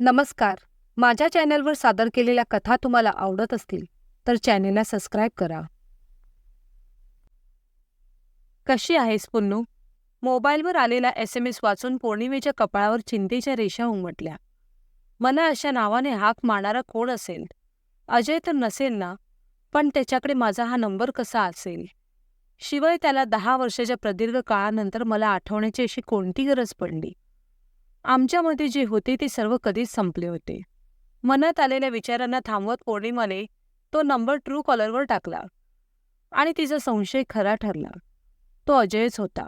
नमस्कार. माझ्या चॅनलवर सादर केलेल्या कथा तुम्हाला आवडत असतील तर चॅनेलला सबस्क्राईब करा. कशी आहेस पुन्नू? मोबाईलवर आलेला एस एम एस वाचून पौर्णिमेच्या कपाळावर चिंतेच्या रेषा उमटल्या. मला अशा नावाने हाक मारणारा कोण असेल? अजय तर नसेल ना पण त्याच्याकडे माझा हा नंबर कसा असेल? शिवाय त्याला दहा वर्षाच्या प्रदीर्घ काळानंतर मला आठवण्याची अशी कोणती गरज पडली? आमच्यामध्ये जे होते ते सर्व कधीच संपले होते. मनात आलेल्या विचारांना थांबवत पौर्णिमाने तो नंबर ट्रू कॉलरवर टाकला. आणि तिचा संशय खरा ठरला. तो अजयच होता.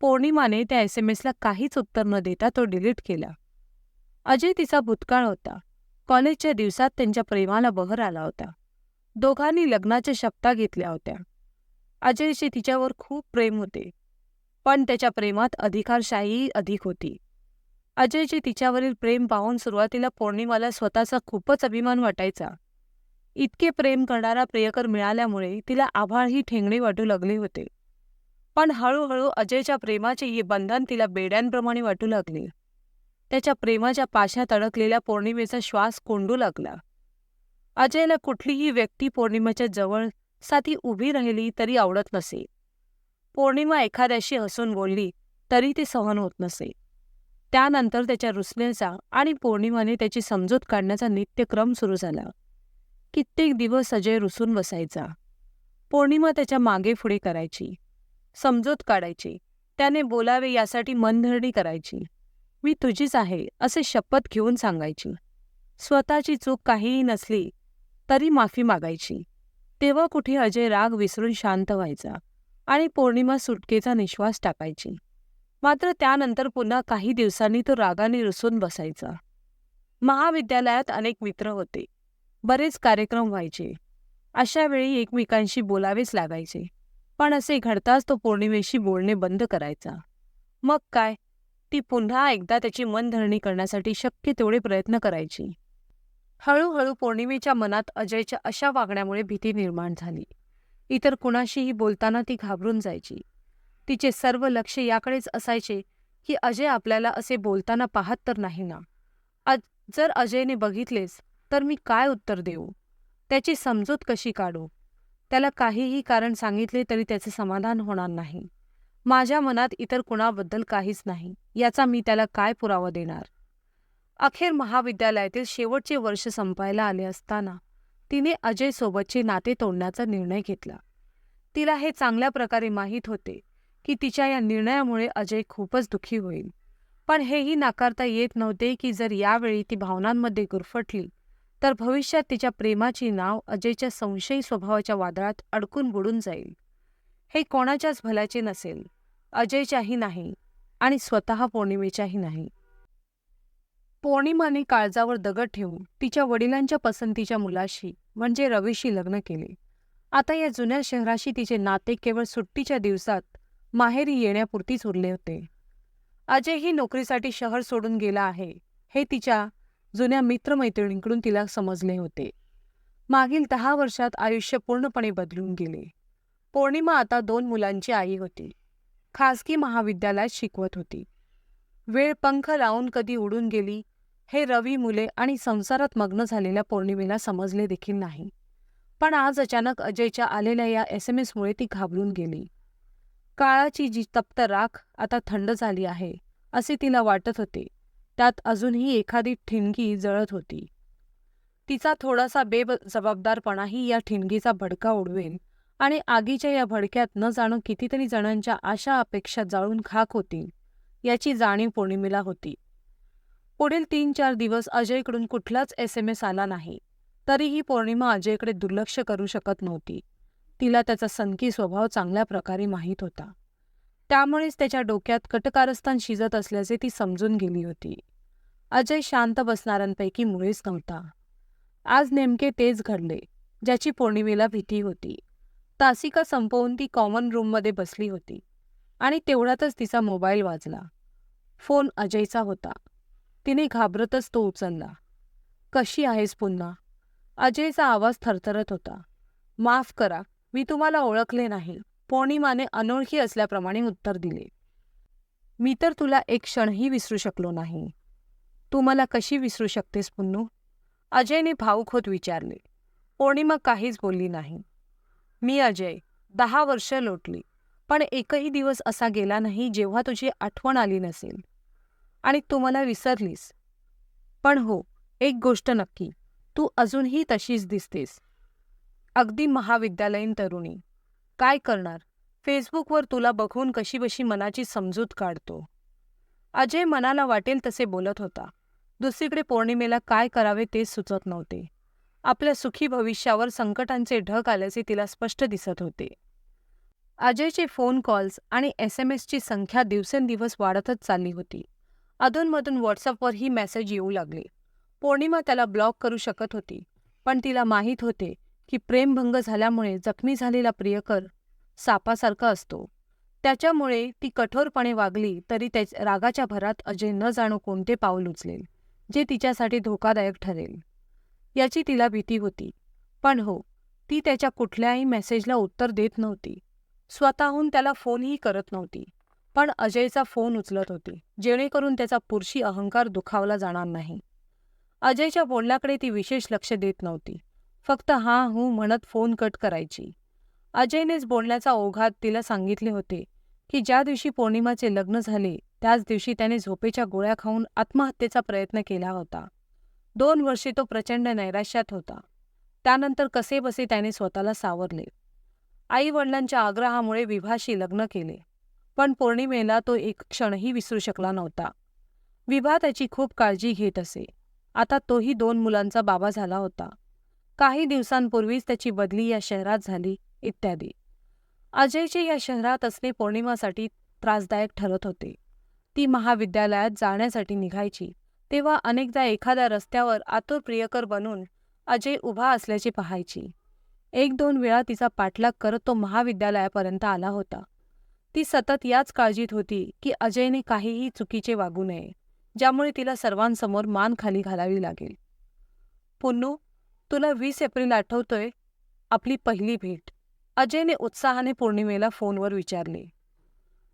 पौर्णिमाने त्या एस एम एसला काहीच उत्तर न देता तो डिलीट केला. अजय तिचा भूतकाळ होता. कॉलेजच्या दिवसात त्यांच्या प्रेमाला बहर आला होता. दोघांनी लग्नाच्या शपथा घेतल्या होत्या. अजयचे तिच्यावर खूप प्रेम होते. पण त्याच्या प्रेमात अधिकारशाही अधिक होती. अजयचे तिच्यावरील प्रेम पाहून सुरुवातीला पौर्णिमाला स्वतःचा खूपच अभिमान वाटायचा. इतके प्रेम करणारा प्रियकर मिळाल्यामुळे तिला आभाळही ठेंगणे वाटू लागले होते. पण हळूहळू अजयच्या प्रेमाचे हे बंधन तिला बेड्यांप्रमाणे वाटू लागले. त्याच्या प्रेमाच्या पाशात अडकलेल्या पौर्णिमेचा श्वास कोंडू लागला. अजयला कुठलीही व्यक्ती पौर्णिमेच्या जवळ साथी उभी राहिली तरी आवडत नसे. पौर्णिमा एखाद्याशी हसून बोलली तरी ते सहन होत नसे. त्यानंतर त्याच्या रुसण्याचा आणि पौर्णिमाने त्याची समजूत काढण्याचा नित्यक्रम सुरू झाला. कित्येक दिवस अजय रुसून बसायचा. पौर्णिमा त्याच्यामागे पुढे करायची. समजूत काढायची. त्याने बोलावे यासाठी मनधरणी करायची. मी तुझीच आहे असे शपथ घेऊन सांगायची. स्वतःची चूक काहीही नसली तरी माफी मागायची. तेव्हा कुठे अजय राग विसरून शांत व्हायचा आणि पौर्णिमा सुटकेचा निश्वास टाकायची. मात्र त्यानंतर पुन्हा काही दिवसांनी तो रागाने रुसून बसायचा. महाविद्यालयात अनेक मित्र होते. बरेच कार्यक्रम व्हायचे. अशा वेळी एकमेकांशी बोलावेच लागायचे. पण असे घडताच तो पौर्णिमेशी बोलणे बंद करायचा. मग काय? ती पुन्हा एकदा त्याची मनधरणी करण्यासाठी शक्य तेवढे प्रयत्न करायची. हळूहळू पौर्णिमेच्या मनात अजयच्या अशा वागण्यामुळे भीती निर्माण झाली. इतर कुणाशीही बोलताना ती घाबरून जायची. तिचे सर्व लक्ष याकडेच असायचे की अजय आपल्याला असे बोलताना पाहत तर नाही ना. आज जर अजयने बघितलेच तर मी काय उत्तर देऊ? त्याची समजूत कशी काढू? त्याला काहीही कारण सांगितले तरी त्याचे समाधान होणार नाही. माझ्या मनात इतर कुणाबद्दल काहीच नाही याचा मी त्याला काय पुरावा देणार? अखेर महाविद्यालयातील शेवटचे वर्ष संपायला आले असताना तिने अजयसोबतचे नाते तोडण्याचा निर्णय घेतला. तिला हे चांगल्या प्रकारे माहीत होते की तिच्या या निर्णयामुळे अजय खूपच दुःखी होईल. पण हेही नाकारता येत नव्हते की जर यावेळी ती भावनांमध्ये गुरफटली तर भविष्यात तिच्या प्रेमाची नाव अजयच्या संशयी स्वभावाच्या वादळात अडकून बुडून जाईल. हे कोणाच्याच भल्याचे नसेल अजयच्याही नाही आणि स्वतः पौर्णिमेच्याही नाही. पौर्णिमाने काळजावर दगड ठेवून तिच्या वडिलांच्या पसंतीच्या मुलाशी म्हणजे रवीशी लग्न केले. आता या जुन्या शहराशी तिचे नाते केवळ सुट्टीच्या दिवसात माहेरी येण्यापुरतीच उरले होते. अजयही नोकरीसाठी शहर सोडून गेला आहे हे तिच्या जुन्या मित्रमैत्रिणींकडून तिला समजले होते. मागील दहा वर्षात आयुष्य पूर्णपणे बदलून गेले. पौर्णिमा आता दोन मुलांची आई होती. खासगी महाविद्यालयात शिकवत होती. वेळ पंख लावून कधी उडून गेली हे रवी मुले आणि संसारात मग्न झालेल्या पौर्णिमेला समजले देखील नाही. पण आज अचानक अजयच्या आलेल्या या एस एम एसमुळे ती घाबरून गेली. काळाची जी तप्त राख आता थंड झाली आहे असे तिला वाटत होते. त्यात अजूनही एखादी ठिणगी जळत होती. तिचा थोडासा बेब जबाबदारपणाही या ठिणगीचा भडका उडवेन आणि आगीच्या या भडक्यात न जाणं कितीतरी जणांच्या आशा अपेक्षा जाळून खाक होतील याची जाणीव पौर्णिमेला होती. पुढील तीन चार दिवस अजयकडून कुठलाच एस एम एस आला नाही तरीही पौर्णिमा अजयकडे दुर्लक्ष करू शकत नव्हती. तिला त्याचा सनकी स्वभाव चांगल्या प्रकारे माहीत होता. त्यामुळेच त्याच्या डोक्यात कटकारस्थान शिजत असल्याचे ती समजून गेली होती. अजय शांत बसणाऱ्यांपैकी मुळेच नव्हता. आज नेमके तेच घडले ज्याची पौर्णिमेला भीती होती. तासिका संपवून ती कॉमन रूममध्ये बसली होती आणि तेवढ्यातच तिचा मोबाईल वाजला. फोन अजयचा होता. तिने घाबरतच तो उचलला. कशी आहेस पुन्हा? अजयचा आवाज थरथरत होता. माफ करा मी तुम्हाला ओळखले नाही. पौर्णिमाने अनोळखी असल्याप्रमाणे उत्तर दिले. मी तर तुला एक क्षणही विसरू शकलो नाही. तू मला कशी विसरू शकतेस पुन्नू? अजयने भाऊक होत विचारले. पौर्णिमा काहीच बोलली नाही. मी अजय दहा वर्ष लोटली पण एकही दिवस असा गेला नाही जेव्हा तुझी आठवण आली नसेल. आणि तू मला विसरलीस. पण हो एक गोष्ट नक्की. तू अजूनही तशीच दिसतेस. अगदी महाविद्यालयीन तरुणी. काय करणार? फेसबुकवर तुला बघून कशीबशी मनाची समजूत काढतो. अजय मनाला वाटेल तसे बोलत होता. दुसरीकडे पौर्णिमेला काय करावे ते सुचत नव्हते. आपल्या सुखी भविष्यावर संकटांचे ढग आल्याचे तिला स्पष्ट दिसत होते. अजयचे फोन कॉल्स आणि एस एम एसची संख्या दिवसेंदिवस वाढतच चालली होती. अधूनमधून व्हॉट्सअपवरही मेसेज येऊ लागले. पौर्णिमा त्याला ब्लॉक करू शकत होती पण तिला माहीत होते की प्रेमभंग झाल्यामुळे जखमी झालेला प्रियकर सापासारखा असतो. त्याच्यामुळे ती कठोरपणे वागली तरी त्या रागाच्या भरात अजय न जाणो कोणते पाऊल उचलेल जे तिच्यासाठी धोकादायक ठरेल. याची तिला भीती होती. पण हो ती त्याच्या कुठल्याही मेसेजला उत्तर देत नव्हती. स्वतःहून त्याला फोनही करत नव्हती. पण अजयचा फोन उचलत होती जेणेकरून त्याचा पुरुषी अहंकार दुखावला जाणार नाही. अजयच्या बोलण्याकडे ती विशेष लक्ष देत नव्हती. फक्त हा हूं म्हणत फोन कट करायची. अजयनेच बोलण्याचा ओघात तिला सांगितले होते की ज्या दिवशी पौर्णिमाचे लग्न झाले त्याच दिवशी त्याने झोपेच्या गोळ्या खाऊन आत्महत्येचा प्रयत्न केला होता. दोन वर्षे तो प्रचंड नैराश्यात होता. त्यानंतर कसेबसे त्याने स्वतःला सावरले. आई वडिलांच्या आग्रहामुळे विभाशी लग्न केले पण पौर्णिमेला तो एक क्षणही विसरू शकला नव्हता. विभा त्याची खूप काळजी घेत असे. आता तोही दोन मुलांचा बाबा झाला होता. काही दिवसांपूर्वीच त्याची बदली या शहरात झाली इत्यादी. अजयचे या शहरात असणे पौर्णिमासाठी त्रासदायक ठरत होते. ती महाविद्यालयात जाण्यासाठी निघायची तेव्हा अनेकदा एखाद्या रस्त्यावर आतुर प्रियकर बनून अजय उभा असल्याचे पाहायची. एक दोन वेळा तिचा पाठलाग करत तो महाविद्यालयापर्यंत आला होता. ती सतत याच काळजीत होती की अजयने काहीही चुकीचे वागू नये ज्यामुळे तिला सर्वांसमोर मान खाली घालावी लागेल. पुन्नू तुला वीस एप्रिल आठवतोय? आपली पहिली भेट. अजयने उत्साहाने पौर्णिमेला फोनवर विचारले.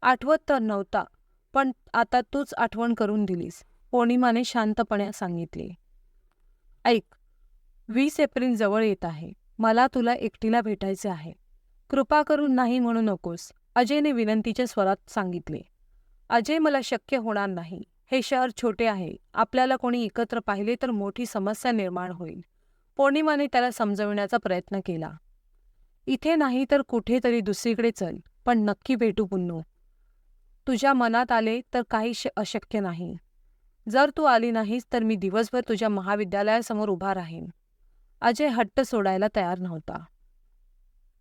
आठवत तर नव्हता पण आता तूच आठवण करून दिलीस पौर्णिमाने शांतपणे सांगितले. ऐक वीस एप्रिल जवळ येत आहे. मला तुला एकटीला भेटायचे आहे. कृपा करून नाही म्हणू नकोस अजयने विनंतीच्या स्वरात सांगितले. अजय मला शक्य होणार नाही. हे शहर छोटे आहे. आपल्याला कोणी एकत्र पाहिले तर मोठी समस्या निर्माण होईल. पौर्णिमाने त्याला समजविण्याचा प्रयत्न केला. इथे नाही तर कुठेतरी दुसरीकडे चल पण नक्की भेटू पुन्नू. तुझ्या मनात आले तर काही अशक्य नाही. जर तू आली नाहीस तर मी दिवसभर तुझ्या महाविद्यालयासमोर उभा राहीन. अजय हट्ट सोडायला तयार नव्हता.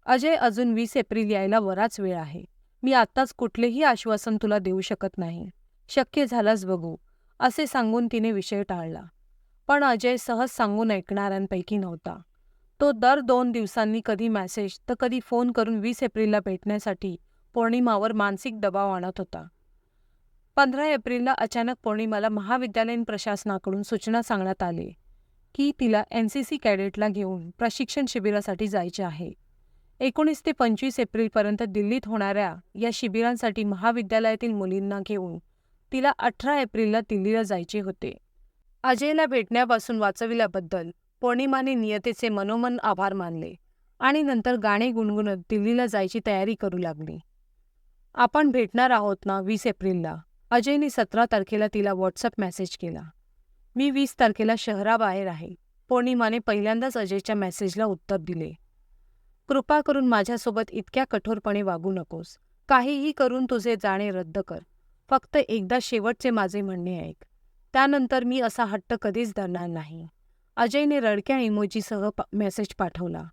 अजय अजून वीस एप्रिल यायला बराच वेळ आहे. मी आत्ताच कुठलेही आश्वासन तुला देऊ शकत नाही. शक्य झाल्यास बघू असे सांगून तिने विषय टाळला. पण अजय सहज सांगून ऐकणाऱ्यांपैकी नव्हता. तो दर दोन दिवसांनी कधी मेसेज तर कधी फोन करून वीस एप्रिलला भेटण्यासाठी पौर्णिमावर मानसिक दबाव आणत होता. पंधरा एप्रिलला अचानक पौर्णिमाला महाविद्यालयीन प्रशासनाकडून सूचना सांगण्यात आली की तिला एन सी सी कॅडेटला घेऊन प्रशिक्षण शिबिरासाठी जायचे आहे. एकोणीस ते पंचवीस एप्रिलपर्यंत दिल्लीत होणाऱ्या या शिबिरांसाठी महाविद्यालयातील मुलींना घेऊन तिला अठरा एप्रिलला दिल्लीला जायचे होते. अजयला भेटण्यापासून वाचविल्याबद्दल पौर्णिमाने नियतेचे मनोमन आभार मानले आणि नंतर गाणे गुणगुणत दिल्लीला जायची तयारी करू लागली. आपण भेटणार आहोत ना वीस एप्रिलला? अजयने सतरा तारखेला तिला व्हॉट्सअप मेसेज केला. मी वीस तारखेला शहराबाहेर आहे. पौर्णिमाने पहिल्यांदाच अजयच्या मेसेजला उत्तर दिले. कृपा करून माझ्यासोबत इतक्या कठोरपणे वागू नकोस. काहीही करून तुझे जाणे रद्द कर. फक्त एकदा शेवटचे माझे म्हणणे ऐक. त्यानंतर मी असा हट्ट कधीच धरणार नाही. अजयने रडक्या इमोजीसह पा मेसेज पाठवला.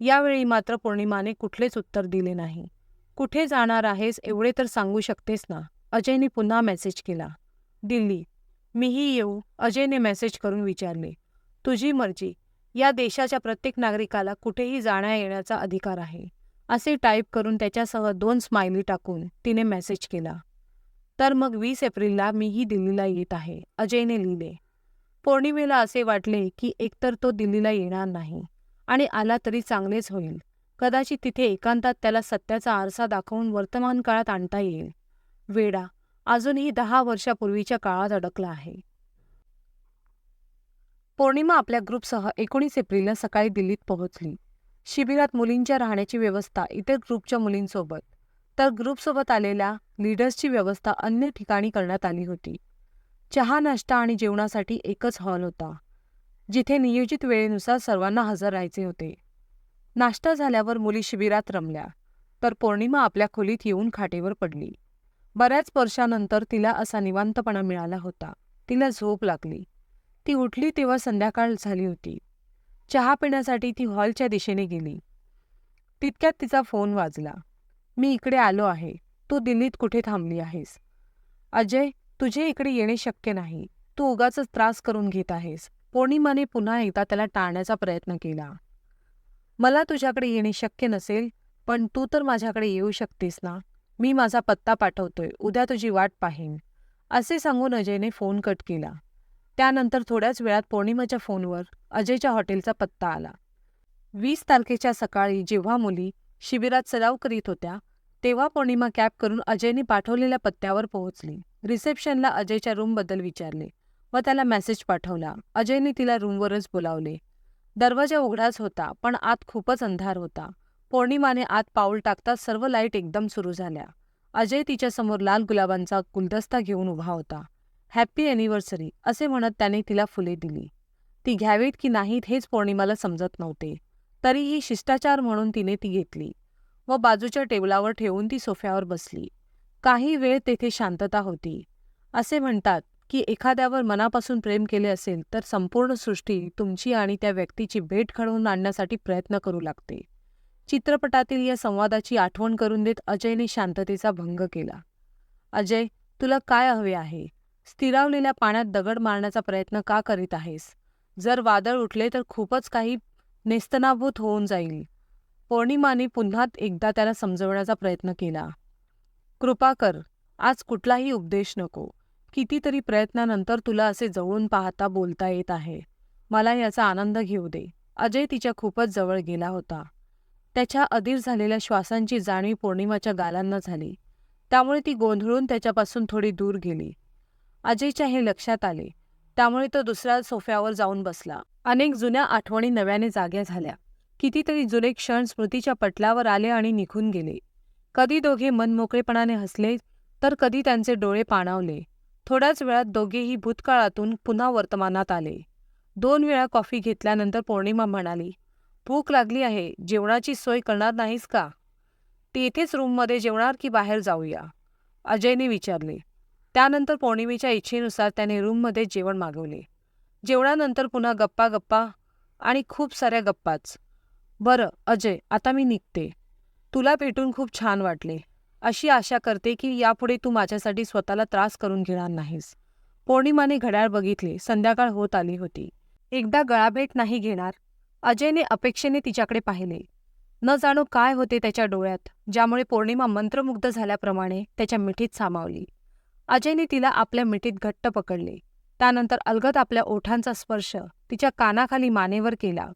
यावेळी मात्र पौर्णिमाने कुठलेच उत्तर दिले नाही. कुठे जाणार आहेस एवढे तर सांगू शकतेस ना? अजयने पुन्हा मेसेज केला. दिल्ली. मीही येऊ अजयने मेसेज करून विचारले. तुझी मर्जी. या देशाच्या प्रत्येक नागरिकाला कुठेही जाण्या येण्याचा अधिकार आहे. असे टाईप करून त्याच्यासह दोन स्माइली टाकून तिने मेसेज केला. तर मग वीस एप्रिलला मीही दिल्लीला येत आहे अजयने लिहिले. पौर्णिमेला असे वाटले की एकतर तो दिल्लीला येणार नाही आणि आला तरी चांगलेच होईल. कदाचित तिथे एकांतात त्याला सत्याचा आरसा दाखवून वर्तमान काळात आणता येईल. वेडा अजूनही दहा वर्षापूर्वीच्या काळात अडकला आहे. पौर्णिमा आपल्या ग्रुपसह एकोणीस एप्रिलला सकाळी दिल्लीत पोहोचली. शिबिरात मुलींच्या राहण्याची व्यवस्था इतर ग्रुपच्या मुलींसोबत तर ग्रुपसोबत आलेल्या लीडर्सची व्यवस्था अन्य ठिकाणी करण्यात आली होती. चहा नाश्ता आणि जेवणासाठी एकच हॉल होता. जिथे नियोजित वेळेनुसार सर्वांना हजर राहायचे होते. नाश्ता झाल्यावर मुली शिबिरात रमल्या तर पौर्णिमा आपल्या खोलीत येऊन खाटेवर पडली. बऱ्याच वर्षानंतर तिला असा निवांतपणा मिळाला होता. तिला झोप लागली. ती उठली तेव्हा संध्याकाळ झाली होती. चहा पिण्यासाठी ती हॉलच्या दिशेने गेली. तितक्यात तिचा फोन वाजला. मी इकडे आलो आहे. तू दिल्लीत कुठे थांबली आहेस? अजय तुझे इकडे येणे शक्य नाही. तू उगाच त्रास करून घेत आहेस. पौर्णिमाने पुन्हा एकदा त्याला टाळण्याचा प्रयत्न केला. मला तुझ्याकडे येणे शक्य नसेल पण तू तर माझ्याकडे येऊ शकतेस ना? मी माझा पत्ता पाठवतोय. उद्या तुझी वाट पाहीन. असे सांगून अजयने फोन कट केला. त्यानंतर थोड्याच वेळात पौर्णिमाच्या फोनवर अजयच्या हॉटेलचा पत्ता आला. वीस तारखेच्या सकाळी जेव्हा मुली शिबिरात सराव करीत होत्या तेव्हा पौर्णिमा कॅब करून अजयने पाठवलेल्या पत्त्यावर पोहोचली. रिसेप्शनला अजयच्या रूमबद्दल विचारले व त्याला मेसेज पाठवला. अजयने तिला रूमवरच बोलावले. दरवाजा उघडाच होता पण आत खूपच अंधार होता. पौर्णिमाने आत पाऊल टाकताच सर्व लाइट एकदम सुरू झाल्या. अजय तिच्यासमोर लाल गुलाबांचा गुलदस्ता घेऊन उभा होता. हॅप्पी अॅनिव्हर्सरी असे म्हणत त्याने तिला फुले दिली. ती घ्यावीत की नाहीत हेच पौर्णिमाला समजत नव्हते. तरीही शिष्टाचार म्हणून तिने ती घेतली. व बाजूच्या टेबलावर ठेवून ती सोफ्यावर बसली. काही वेळ तेथे शांतता होती. असे म्हणतात की एखाद्यावर मनापासून प्रेम केले असेल तर संपूर्ण सृष्टी तुमची आणि त्या व्यक्तीची भेट घडवून आणण्यासाठी प्रयत्न करू लागते. चित्रपटातील या संवादाची आठवण करून देत अजयने शांततेचा भंग केला. अजय तुला काय हवे आहे? स्थिरावलेल्या पाण्यात दगड मारण्याचा प्रयत्न का करीत आहेस? जर वादळ उठले तर खूपच काही नेस्तनाभूत होऊन जाईल. पौर्णिमाने पुन्हा एकदा त्याला समजवण्याचा प्रयत्न केला. कृपा कर आज कुठलाही उपदेश नको. कितीतरी प्रयत्नानंतर तुला असे जवळून पाहता बोलता येत आहे. मला याचा आनंद घेऊ दे. अजय तिच्या खूपच जवळ गेला होता. त्याच्या अधीर झालेल्या श्वासांची जाणीव पौर्णिमाच्या गालांना झाली. त्यामुळे ती गोंधळून त्याच्यापासून थोडी दूर गेली. अजयच्या हे लक्षात आले. त्यामुळे तो दुसऱ्या सोफ्यावर जाऊन बसला. अनेक जुन्या आठवणी नव्याने जाग्या झाल्या. कितीतरी जुने क्षण स्मृतीच्या पटलावर आले आणि निघून गेले. कधी दोघे मनमोकळेपणाने हसले तर कधी त्यांचे डोळे पाणावले. थोड्याच वेळात दोघेही भूतकाळातून पुन्हा वर्तमानात आले. दोन वेळा कॉफी घेतल्यानंतर पौर्णिमा म्हणाली भूक लागली आहे जेवणाची सोय करणार नाहीस का? ती येथेच रूममध्ये जेवणार की बाहेर जाऊया? अजयने विचारले. त्यानंतर पौर्णिमेच्या इच्छेनुसार त्याने रूममध्ये जेवण मागवले. जेवणानंतर पुन्हा गप्पा गप्पा आणि खूप साऱ्या गप्पाच. बरं अजय आता मी निघते. तुला भेटून खूप छान वाटले. अशी आशा करते की यापुढे तू माझ्यासाठी स्वतःला त्रास करून घेणार नाहीस. पौर्णिमाने घड्याळ बघितले संध्याकाळ होत आली होती. एकदा गळाभेट नाही घेणार. अजयने अपेक्षेने तिच्याकडे पाहिले. न जाणो काय होते त्याच्या डोळ्यात ज्यामुळे पौर्णिमा मंत्रमुग्ध झाल्याप्रमाणे त्याच्या मिठीत सामावली. अजयने तिला आपल्या मिठीत घट्ट पकडले. त्यानंतर अलगद आपल्या ओठांचा स्पर्श तिच्या कानाखाली मानेवर केला.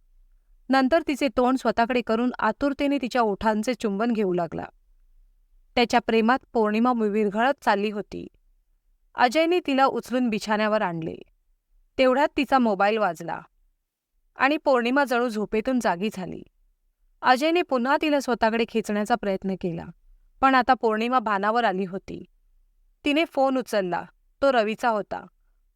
नंतर तिचे तोंड स्वतःकडे करून आतुरतेने तिच्या ओठांचे चुंबन घेऊ लागला. त्याच्या प्रेमात पौर्णिमा विरघळत चालली होती. अजयने तिला उचलून बिछाण्यावर आणले. तेवढ्यात तिचा मोबाईल वाजला. आणि पौर्णिमा जणू झोपेतून जागी झाली. अजयने पुन्हा तिला स्वतःकडे खेचण्याचा प्रयत्न केला. पण आता पौर्णिमा भानावर आली होती. तिने फोन उचलला. तो रवीचा होता.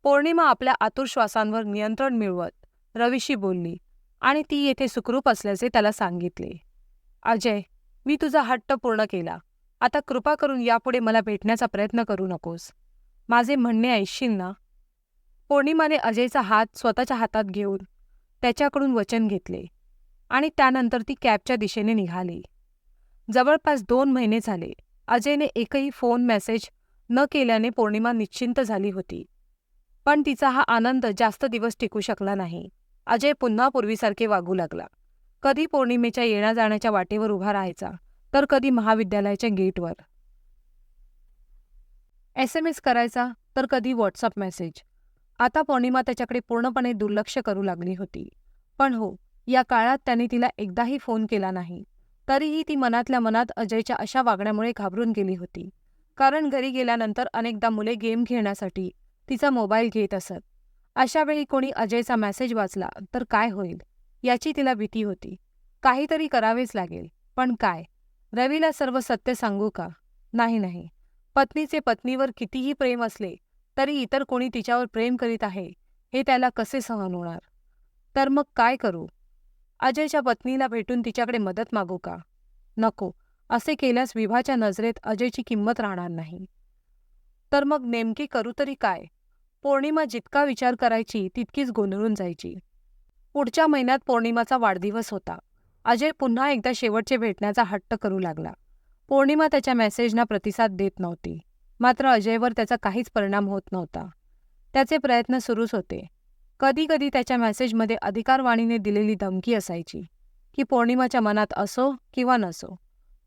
पौर्णिमा आपल्या आतुर श्वासांवर नियंत्रण मिळवत रवीशी बोलली आणि ती येथे सुखरूप असल्याचे त्याला सांगितले. अजय मी तुझा हट्ट पूर्ण केला. आता कृपा करून यापुढे मला भेटण्याचा प्रयत्न करू नकोस. माझे म्हणणे ऐकशील ना? पौर्णिमाने अजयचा हात स्वतःच्या हातात घेऊन त्याच्याकडून वचन घेतले आणि त्यानंतर ती कॅबच्या दिशेने निघाली. जवळपास दोन महिने झाले. अजयने एकही फोन मेसेज न केल्याने पौर्णिमा निश्चिंत झाली होती. पण तिचा हा आनंद जास्त दिवस टिकू शकला नाही. अजय पुन्हा पूर्वीसारखे वागू लागला. कधी पौर्णिमेच्या येण्या जाण्याच्या वाटेवर उभा राहायचा तर कधी महाविद्यालयाच्या गेटवर. एस एम एस करायचा तर कधी व्हॉट्सअप मेसेज. आता पौर्णिमा त्याच्याकडे पूर्णपणे दुर्लक्ष करू लागली होती. पण हो या काळात त्याने तिला एकदाही फोन केला नाही. तरीही ती मनातल्या मनात अजयच्या अशा वागण्यामुळे घाबरून गेली होती. कारण घरी गेल्यानंतर अनेकदा मुले गेम खेळण्यासाठी तिचा मोबाईल घेत असत. अशा वेळी कोणी अजयचा मेसेज वाचला तर काय होईल? याची तिला भीती होती. काहीतरी करावेच लागेल. पण काय? रवीला सर्व सत्य सांगू का? नाही नाही. पत्नीचे पत्नीवर कितीही प्रेम असले तरी इतर कोणी तिच्यावर प्रेम करीत आहे हे त्याला कसे सहन होणार? तर मग काय करू? अजयच्या पत्नीला भेटून तिच्याकडे मदत मागू का? नको. असे केल्यास विभाच्या नजरेत अजयची किंमत राहणार नाही. तर मग नेमकी करू तरी काय? पौर्णिमा जितका विचार करायची तितकीच गोंधळून जायची. पुढच्या महिन्यात पौर्णिमाचा वाढदिवस होता. अजय पुन्हा एकदा शेवटचे भेटण्याचा हट्ट करू लागला. पौर्णिमा त्याच्या मेसेजना प्रतिसाद देत नव्हती. मात्र अजयवर त्याचा काहीच परिणाम होत नव्हता. त्याचे प्रयत्न सुरूच होते. कधीकधी त्याच्या मेसेजमध्ये अधिकारवाणीने दिलेली धमकी असायची की पौर्णिमाच्या मनात असो किंवा नसो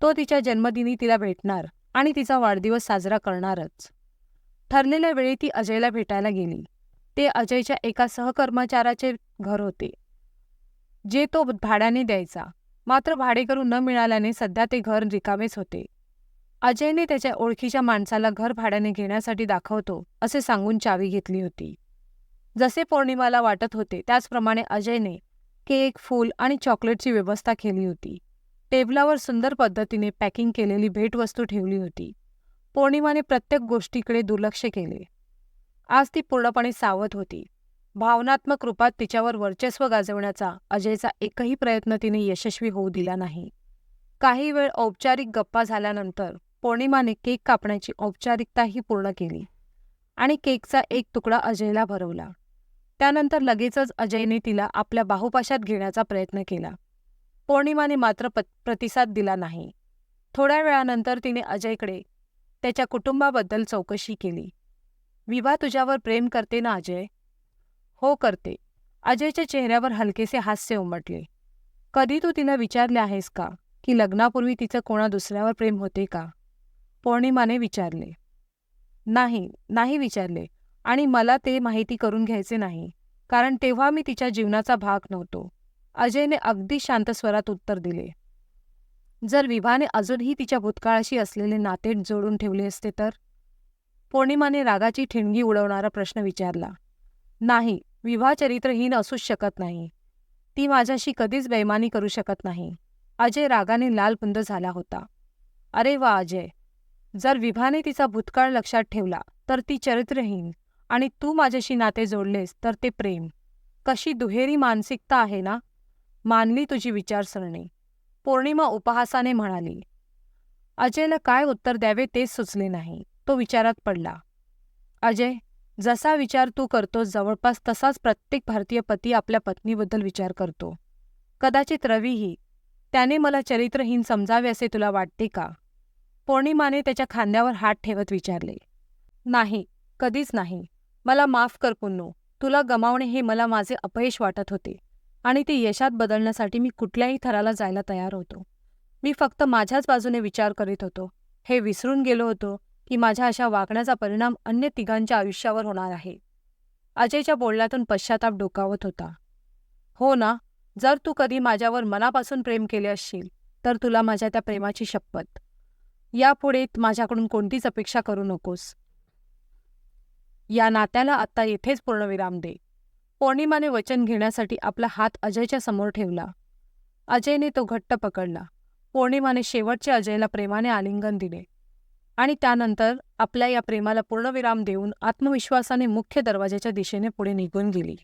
तो तिच्या जन्मदिनी तिला भेटणार आणि तिचा वाढदिवस साजरा करणारच. ठरलेल्या वेळी ती अजयला भेटायला गेली. ते अजयच्या एका सहकर्मचाराचे घर होते. जे तो भाड्याने द्यायचा. मात्र भाडेकरू न मिळाल्याने सध्या ते घर रिकामेच होते. अजयने त्याच्या ओळखीच्या माणसाला घर भाड्याने घेण्यासाठी दाखवतो असे सांगून चावी घेतली होती. जसे पौर्णिमाला वाटत होते त्याचप्रमाणे अजयने केक फूल आणि चॉकलेटची व्यवस्था केली होती. टेबलावर सुंदर पद्धतीने पॅकिंग केलेली भेटवस्तू ठेवली होती. पौर्णिमाने प्रत्येक गोष्टीकडे दुर्लक्ष केले. आज ती पूर्णपणे सावध होती. भावनात्मक रूपात तिच्यावर वर्चस्व गाजवण्याचा अजयचा एकही प्रयत्न तिने यशस्वी होऊ दिला नाही. काही वेळ औपचारिक गप्पा झाल्यानंतर पौर्णिमाने केक कापण्याची औपचारिकताही पूर्ण केली आणि केकचा एक तुकडा अजयला भरवला. त्यानंतर लगेचच अजयने तिला आपल्या बाहुपाशात घेण्याचा प्रयत्न केला. पौर्णिमाने मात्र प्रतिसाद दिला नाही. थोड्या वेळानंतर तिने अजयकडे त्याच्या कुटुंबाबद्दल चौकशी केली. विभा तुझ्यावर प्रेम करते ना अजय? हो करते. अजयच्या चेहऱ्यावर हलकेसे हास्य उमटले. कधी तू तिला विचारले आहेस का की लग्नापूर्वी तिचं कोणा दुसऱ्यावर प्रेम होते का? पौर्णिमाने विचारले. नाही नाही विचारले. आणि मला ते माहिती करून घ्यायचे नाही कारण तेव्हा मी तिच्या जीवनाचा भाग नव्हतो. अजयने अगदी शांत स्वरात उत्तर दिले. जर विभाने अजूनही तिच्या भूतकाळाशी असलेले नाते जोडून ठेवले असते तर? पौर्णिमाने रागाची ठिणगी उडवणारा प्रश्न विचारला. नाही विवाह चरित्रहीन असूच शकत नाही. ती माझ्याशी कधीच बैमानी करू शकत नाही. अजय रागाने लालपुंद झाला होता. अरे वा अजय. जर विभाने तिचा भूतकाळ लक्षात ठेवला तर ती चरित्रहीन आणि तू माझ्याशी नाते जोडलेस तर ते प्रेम. कशी दुहेरी मानसिकता आहे ना? मानली तुझी विचारसरणी. पौर्णिमा उपहासाने म्हणाली. अजयला काय उत्तर द्यावे तेच सुचले नाही. तो विचारात पडला. अजय जसा विचार तू करतोस जवळपास तसाच प्रत्येक भारतीय पती आपल्या पत्नीबद्दल विचार करतो. कदाचित रवीही त्याने मला चरित्रहीन समजावे असे तुला वाटते का? पौर्णिमाने त्याच्या खांद्यावर हात ठेवत विचारले. नाही कधीच नाही. मला माफ कर पुन्नू. तुला गमावणे हे मला माझे अपयश वाटत होते. आणि ते यशात बदलण्यासाठी मी कुठल्याही थराला जायला तयार होतो. मी फक्त माझ्याच बाजूने विचार करीत होतो. हे विसरून गेलो होतो की माझ्या अशा वागण्याचा परिणाम अन्य तिघांच्या आयुष्यावर होणार आहे. अजयच्या बोलण्यातून पश्चाताप डोकावत होता. हो ना जर तू कधी माझ्यावर मनापासून प्रेम केले असशील तर तुला माझ्या त्या प्रेमाची शपथ. यापुढे माझ्याकडून कोणतीच अपेक्षा करू नकोस. या नात्याला आत्ता येथेच पूर्णविराम दे. पौर्णिमाने वचन घेण्यासाठी आपला हात अजयच्या समोर ठेवला. अजयने तो घट्ट पकडला. पौर्णिमाने शेवटच्या अजयला प्रेमाने आलिंगन दिले. आणि त्यानंतर आपल्या या प्रेमाला पूर्णविराम देऊन आत्मविश्वासाने मुख्य दरवाजाच्या दिशेने पुढे निघून गेली.